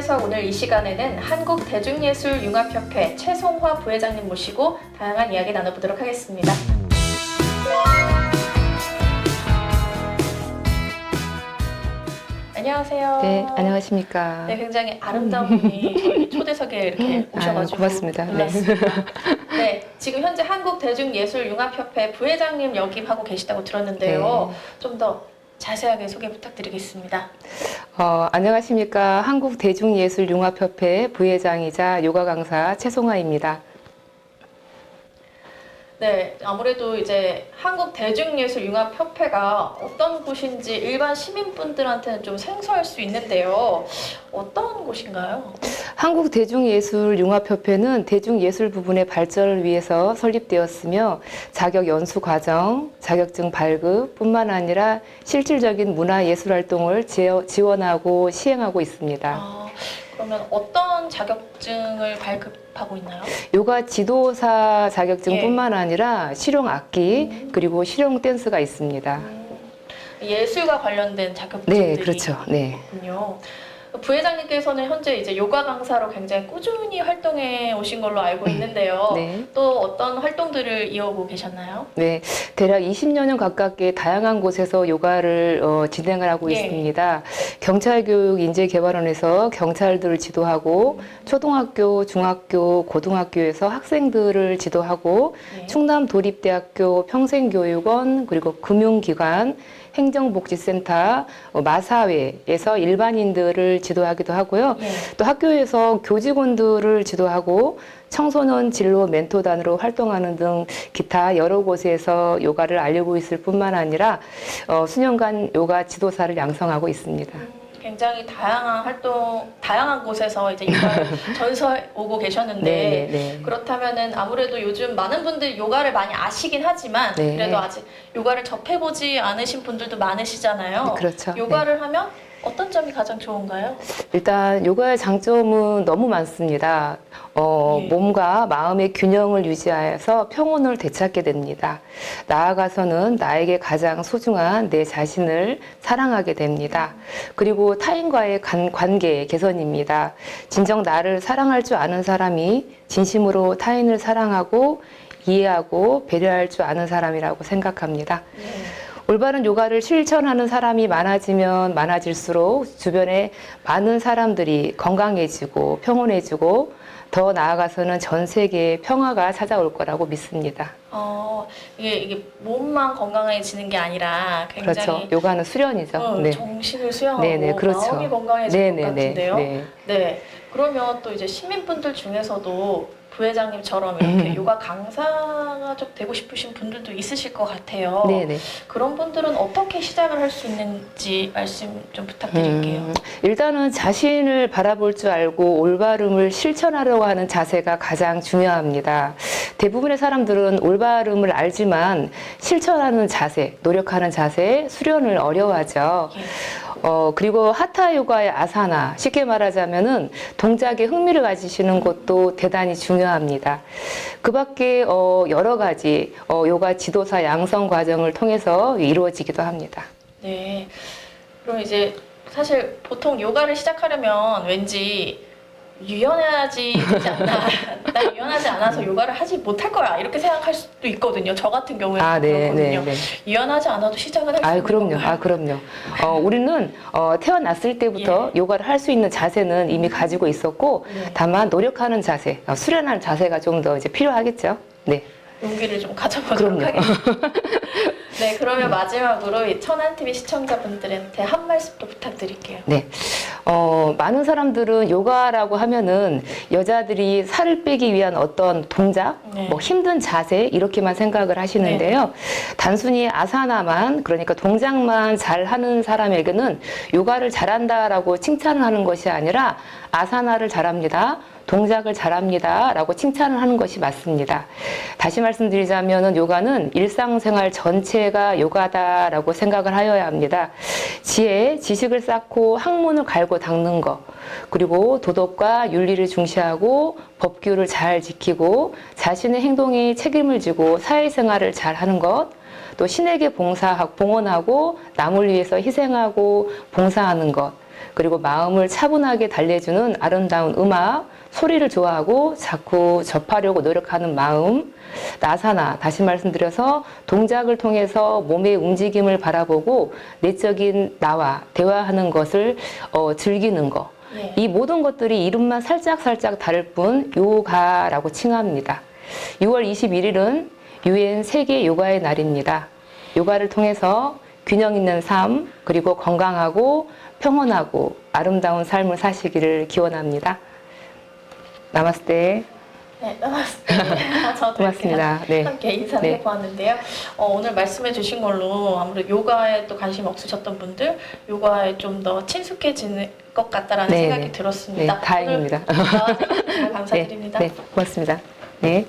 그래서 오늘 이 시간에는 한국 대중예술 융합협회 최송화 부회장님 모시고 다양한 이야기 나눠보도록 하겠습니다. 안녕하세요. 네, 안녕하십니까. 네, 굉장히 아름다운 분이 저희 초대석에 이렇게 오셔가지고 아유, 고맙습니다. 네. 놀랐습니다. 네. 지금 현재 한국대중예술융합협회 부회장님 역임하고 계시다고 들었는데요. 네. 좀더 자세하게 소개 부탁드리겠습니다. 어, 안녕하십니까. 한국대중예술융합협회 부회장이자 요가 강사 최송아입니다. 네, 아무래도 이제 한국 대중예술 융합협회가 어떤 곳인지 일반 시민분들한테는 좀 생소할 수 있는데요. 어떤 곳인가요? 한국 대중예술 융합협회는 대중예술 부분의 발전을 위해서 설립되었으며 자격 연수 과정, 자격증 발급뿐만 아니라 실질적인 문화예술 활동을 지원하고 시행하고 있습니다. 아, 그러면 어떤 자격증을 발급하고 있나요? 요가 지도사 자격증뿐만 아니라 실용 악기 그리고 실용 댄스가 있습니다. 음, 예술과 관련된 자격증들이 네, 그렇죠. 네. 있군요. 부회장님께서는 현재 이제 요가 강사로 굉장히 꾸준히 활동해 오신 걸로 알고 있는데요. 네. 또 어떤 활동들을 이어오고 계셨나요? 네, 대략 20년 가깝게 다양한 곳에서 요가를 어, 진행을 하고 예. 있습니다. 경찰교육인재개발원에서 경찰들을 지도하고 초등학교, 중학교, 고등학교에서 학생들을 지도하고 네. 충남 도립대학교 평생교육원 그리고 금융기관 행정복지센터 어, 마사회에서 일반인들을 지도하기도 하고요. 예. 또 학교에서 교직원들을 지도하고 청소년 진로 멘토단으로 활동하는 등 기타 여러 곳에서 요가를 알리고 있을 뿐만 아니라 어, 수년간 요가 지도사를 양성하고 있습니다. 음, 굉장히 다양한 활동, 다양한 곳에서 이제 요가를 전수해 오고 계셨는데 네, 네. 그렇다면은 아무래도 요즘 많은 분들이 요가를 많이 아시긴 하지만 네. 그래도 아직 요가를 접해보지 않으신 분들도 많으시잖아요. 그렇죠. 네. 요가를 하면 어떤 점이 가장 좋은가요? 일단 요가의 장점은 너무 많습니다. 어, 예. 몸과 마음의 균형을 유지하여서 평온을 되찾게 됩니다. 나아가서는 나에게 가장 소중한 내 자신을 사랑하게 됩니다. 그리고 타인과의 관, 관계 개선입니다. 진정 나를 사랑할 줄 아는 사람이 진심으로 타인을 사랑하고 이해하고 배려할 줄 아는 사람이라고 생각합니다. 네. 올바른 요가를 실천하는 사람이 많아지면 많아질수록 주변에 많은 사람들이 건강해지고 평온해지고 더 나아가서는 전 세계에 평화가 찾아올 거라고 믿습니다. 어, 이게, 이게 몸만 건강해지는 게 아니라 그렇죠. 굉장히 요가는 수련이죠. 어, 네. 정신을 수양하고 네네, 그렇죠. 마음이 건강해질 것 같은데요. 네. 네. 그러면 또 이제 시민분들 중에서도 부회장님처럼 이렇게 음. 요가 강사가 좀 되고 싶으신 분들도 있으실 것 같아요. 네네. 그런 분들은 어떻게 시작을 할 수 있는지 말씀 좀 부탁드릴게요. 음, 일단은 자신을 바라볼 줄 알고 올바름을 실천하려고 하는 자세가 가장 중요합니다. 대부분의 사람들은 올바름을 알지만 실천하는 자세, 노력하는 자세, 수련을 어려워하죠. 예. 어, 그리고 하타 요가의 아사나, 쉽게 말하자면은 동작에 흥미를 가지시는 것도 대단히 중요합니다. 그 밖에 어, 여러 가지 어, 요가 지도사 양성 과정을 통해서 이루어지기도 합니다. 네. 그럼 이제 사실 보통 요가를 시작하려면 왠지 유연하지 되지 않나. 나 유연하지 않아서 요가를 하지 못할 거야. 이렇게 생각할 수도 있거든요. 저 같은 경우에는 아, 네, 네, 그렇거든요. 네. 유연하지 않아도 시작을 할수 아, 있는 그럼요. 건가요? 아, 그럼요. 어, 우리는 어, 태어났을 때부터 요가를 할 수 있는 자세는 이미 가지고 있었고, 네. 다만 노력하는 자세, 어, 수련하는 자세가 좀 더 이제 필요하겠죠. 네. 용기를 좀 가져보도록 그럼요. 하겠습니다. 네, 그러면 마지막으로 이 천안TV 시청자분들한테 한 말씀 또 부탁드릴게요. 네. 어, 많은 사람들은 요가라고 하면은 여자들이 살을 빼기 위한 어떤 동작, 네. 뭐 힘든 자세, 이렇게만 생각을 하시는데요. 단순히 아사나만, 그러니까 동작만 잘 하는 사람에게는 요가를 잘한다라고 칭찬을 하는 것이 아니라 아사나를 잘합니다. 동작을 잘합니다. 라고 칭찬을 하는 것이 맞습니다. 다시 말씀드리자면 요가는 일상생활 전체가 요가다라고 생각을 하여야 합니다. 지혜, 지식을 쌓고 학문을 갈고 닦는 것, 그리고 도덕과 윤리를 중시하고 법규를 잘 지키고 자신의 행동에 책임을 지고 사회생활을 잘 하는 것, 또 신에게 봉사하고 봉헌하고 남을 위해서 희생하고 봉사하는 것, 그리고 마음을 차분하게 달래주는 아름다운 음악, 소리를 좋아하고 자꾸 접하려고 노력하는 마음, 나사나 다시 말씀드려서 동작을 통해서 몸의 움직임을 바라보고 내적인 나와 대화하는 것을 어, 즐기는 것. 네. 이 모든 것들이 이름만 살짝살짝 다를 뿐 요가라고 칭합니다. 6월 21일은 유엔 세계 요가의 날입니다. 요가를 통해서 균형 있는 삶, 그리고 건강하고 평온하고 아름다운 삶을 사시기를 기원합니다. 나마스테. 네, 나마스테. 저도 고맙습니다. 이렇게 네. 함께 인사를 네. 해보았는데요. 어, 오늘 말씀해 주신 걸로 아무래도 요가에 또 관심 없으셨던 분들 요가에 좀 더 친숙해지는 것 같다라는 네, 생각이 네. 네, 들었습니다. 다행입니다. 오늘 나와주셔서 감사드립니다. 네, 네, 고맙습니다. 네.